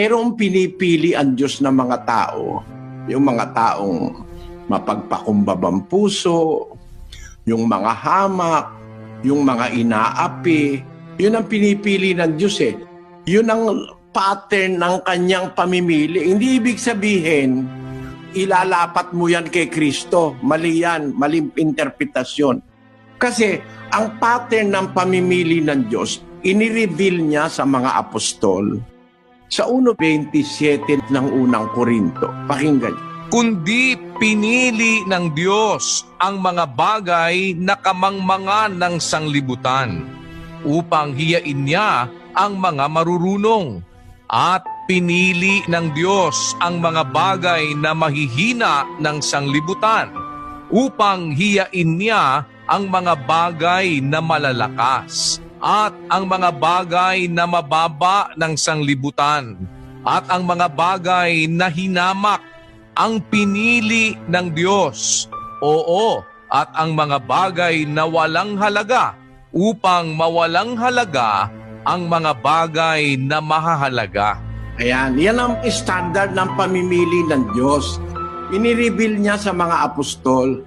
Merong pinipili ang Diyos ng mga tao, yung mga taong mapagpakumbabang puso, yung mga hamak, yung mga inaapi, yun ang pinipili ng Diyos eh. Yun ang pattern ng kanyang pamimili. Hindi ibig sabihin, ilalapat mo yan kay Kristo. Mali yan, maling interpretasyon. Kasi ang pattern ng pamimili ng Diyos, inireveal niya sa mga apostol. Sa 1.27 ng unang Korinto, pakinggan. Kundi pinili ng Diyos ang mga bagay na kamangmangan ng sanglibutan upang hiyain niya ang mga marurunong at pinili ng Diyos ang mga bagay na mahihina ng sanglibutan upang hiyain niya ang mga bagay na malalakas at ang mga bagay na mababa ng sanglibutan at ang mga bagay na hinamak ang pinili ng Diyos. Oo, at ang mga bagay na walang halaga upang mawalang halaga ang mga bagay na mahahalaga. Ayan, yan ang standard ng pamimili ng Diyos. Inireveal niya sa mga apostol